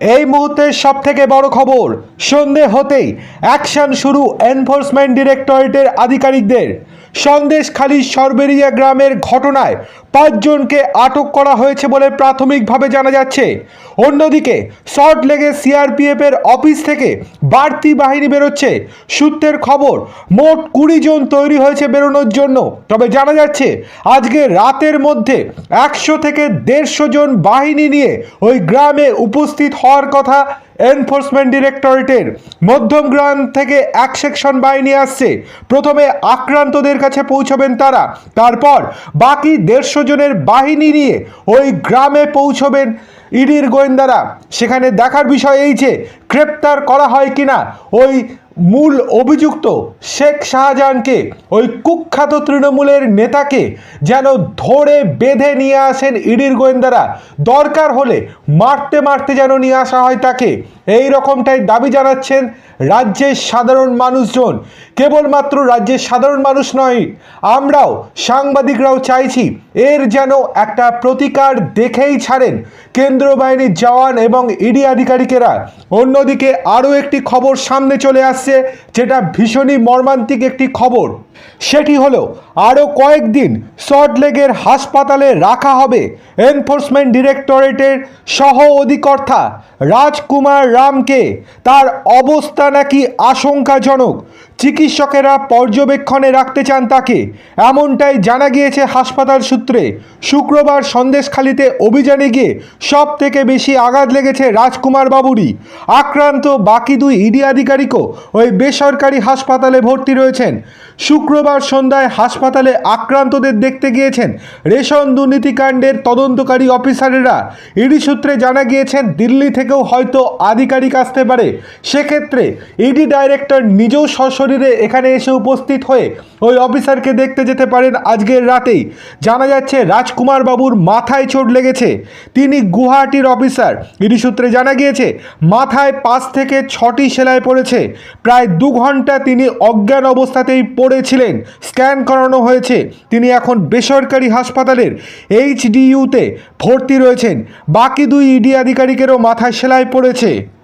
এই মুহূর্তের সব থেকে বড় খবর, সন্ধে হতেই অ্যাকশন শুরু এনফোর্সমেন্ট ডিরেক্টরেটের আধিকারিকদের। সন্দেশখালী সরবেরিয়া গ্রামের ঘটনায় পাঁচজনকে আটক করা হয়েছে বলে প্রাথমিকভাবে জানা যাচ্ছে। অন্যদিকে শর্ট লেগে সিআরপিএফ এর অফিস থেকে বাড়তি বাহিনী বেরোচ্ছে। সূত্রের খবর, মোট কুড়ি জন তৈরি হয়েছে বেরোনোর জন্য। তবে জানা যাচ্ছে, আজকে রাতের মধ্যে একশো থেকে দেড়শো জন বাহিনী নিয়ে ওই গ্রামে উপস্থিত হওয়ার কথা এনফোর্সমেন্ট ডিরেক্টরেটের মধ্যম গ্রাম থেকে এক সেকশন বাহিনী আসছে। প্রথমে আক্রান্তদের কাছে পৌঁছবেন তারা, তারপর বাকি দেড়শো জনের বাহিনী নিয়ে ওই গ্রামে পৌঁছবেন ইডির গোয়েন্দারা। সেখানে দেখার বিষয় এই যে গ্রেপ্তার করা হয় কিনা? ওই মূল অভিযুক্ত শেখ শাহজাহানকে, ওই কুখ্যাত তৃণমূলের নেতাকে যেন ধরে বেঁধে নিয়ে আসেন ইডির গোয়েন্দারা। দরকার হলে মারতে মারতে যেন নিয়ে আসা হয় তাকে। এই রকমটাই দাবি জানাচ্ছেন রাজ্যের সাধারণ মানুষজন। কেবলমাত্র রাজ্যের সাধারণ মানুষ নয়, আমরাও সাংবাদিকরাও চাইছি এর যেন একটা প্রতিকার দেখেই ছাড়েন। কেন্দ্র বাহিনীর জওয়ান এবং ইডি আধিকারিকেরা অন্যদিকে আরও একটি খবর সামনে চলে আসছে যেটা ভীষণই মর্মান্তিক একটি খবর। সেটি হলো আরও কয়েকদিন সল্টলেগের হাসপাতালে রাখা হবে এনফোর্সমেন্ট ডিরেক্টরেটের সহ অধিকর্তা রাজকুমার রামকে। তার অবস্থা নাকি আশঙ্কাজনক। চিকিৎসকেরা পর্যবেক্ষণে রাখতে চান তাকে। এমনটাই জানা গিয়েছে হাসপাতাল সূত্রে। শুক্রবার সন্দেশখালিতে অভিযানে গিয়ে সব থেকে বেশি আঘাত লেগেছে রাজকুমার বাবুরই। আক্রান্ত বাকি দুই ইডি আধিকারিকও ওই বেসরকারি হাসপাতালে ভর্তি রয়েছেন। শুক্রবার সন্ধ্যায় হাসপাতালে আক্রান্তদের দেখতে গিয়েছেন রেশন দুর্নীতিকাণ্ডের তদন্তকারী অফিসারেরা। ইডি সূত্রে জানা গিয়েছেন দিল্লি থেকেও হয়তো আধিকারিক আসতে পারে। সেক্ষেত্রে ইডি ডাইরেক্টর নিজেও সশরীরে এখানে এসে উপস্থিত হয়ে ওই অফিসারকে দেখতে যেতে পারেন আজকের রাতেই। জানা যাচ্ছে, রাজকুমার বাবুর মাথায় চোট লেগেছে। তিনি গুয়াহাটির অফিসার। ইডি সূত্রে জানা গিয়েছে, মাথায় পাঁচ থেকে ছটি সেলাই পড়েছে। প্রায় দু ঘণ্টা তিনি অজ্ঞান অবস্থাতেই পড়েছিলেন। স্ক্যান করানো হয়েছে। তিনি এখন বেসরকারি হাসপাতালের এইচডিইউতে ভর্তি রয়েছেন। বাকি দুই ইডি আধিকারিকেরও মাথায় সেলাই পড়েছে।